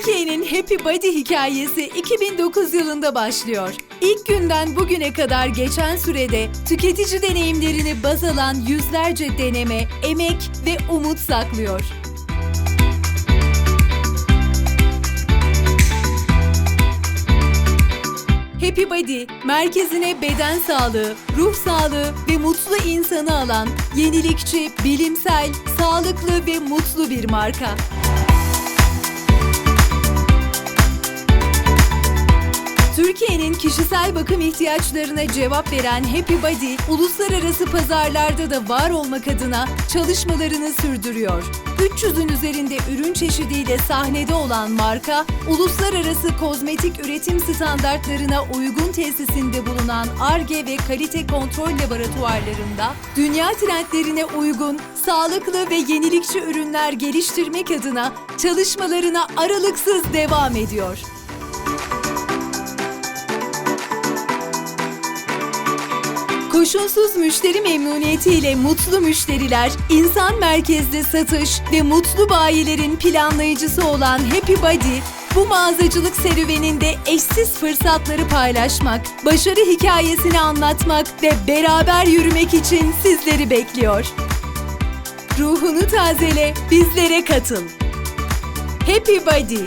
Türkiye'nin Happy Body hikayesi 2009 yılında başlıyor. İlk günden bugüne kadar geçen sürede tüketici deneyimlerini baz alan yüzlerce deneme, emek ve umut saklıyor. Happy Body, merkezine beden sağlığı, ruh sağlığı ve mutlu insanı alan yenilikçi, bilimsel, sağlıklı ve mutlu bir marka. Türkiye'nin kişisel bakım ihtiyaçlarına cevap veren Happy Body, uluslararası pazarlarda da var olmak adına çalışmalarını sürdürüyor. 300'ün üzerinde ürün çeşidiyle sahnede olan marka, uluslararası kozmetik üretim standartlarına uygun tesisinde bulunan ARGE ve kalite kontrol laboratuvarlarında dünya trendlerine uygun, sağlıklı ve yenilikçi ürünler geliştirmek adına çalışmalarına aralıksız devam ediyor. Koşulsuz müşteri memnuniyetiyle mutlu müşteriler, insan merkezli satış ve mutlu bayilerin planlayıcısı olan Happy Body, bu mağazacılık serüveninde eşsiz fırsatları paylaşmak, başarı hikayesini anlatmak ve beraber yürümek için sizleri bekliyor. Ruhunu tazele, bizlere katıl. Happy Body